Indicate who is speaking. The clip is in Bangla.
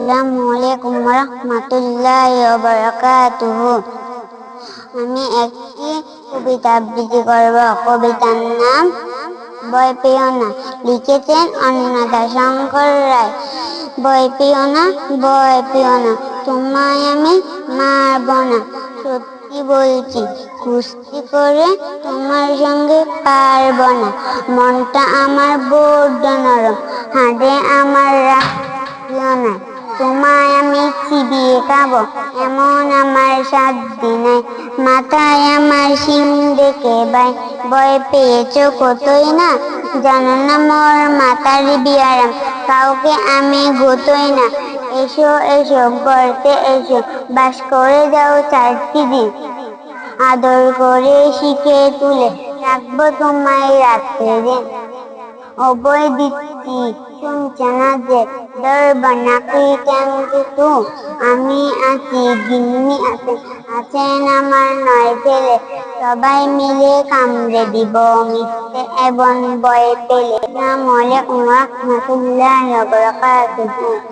Speaker 1: আসসালামু আলাইকুম রহমতুল্লাহ বারাকাতুহু আমি একটি কবিতা আবৃত্তি করব। কবিতার নাম ভয় পেও না। লিখেছেন অন্নদা শঙ্কর রায়। ভয় পেও না ভয় পেও না। তোমায় আমি মারব না। সত্যি বলছি, কুস্তি করে তোমার সঙ্গে পারব না। মনটা আমার বড্ড নরম হাড়ে আমার তোমায় আমি চিবিয়ে খাব? এমন আমার সাধ্য নাই। মাথায় আমার সিং দেখে ভাই ভয় পেয়েছ কতই না? জানো না মোর মাথার বিয়ারাম। কাউকে আমি গোতই না। এসো এসো গড়তে এসো। বাস করে যাও চারটি দিন। আদর করে শিখে তুলে রাখব তোমায় রাত্রে দিন অবয় দিচ্ছি শুনছে না যে দরবার নাকি কেন তু। আমি আছি, জিম্মি আছে, আছেন আমার নয় ছেলে। সবাই মিলে কামড়ে দিব মিথ্যে এবং বয় পেলে। আমলে মলে উমা রহমতুল্লাহ বারাকাতুহু।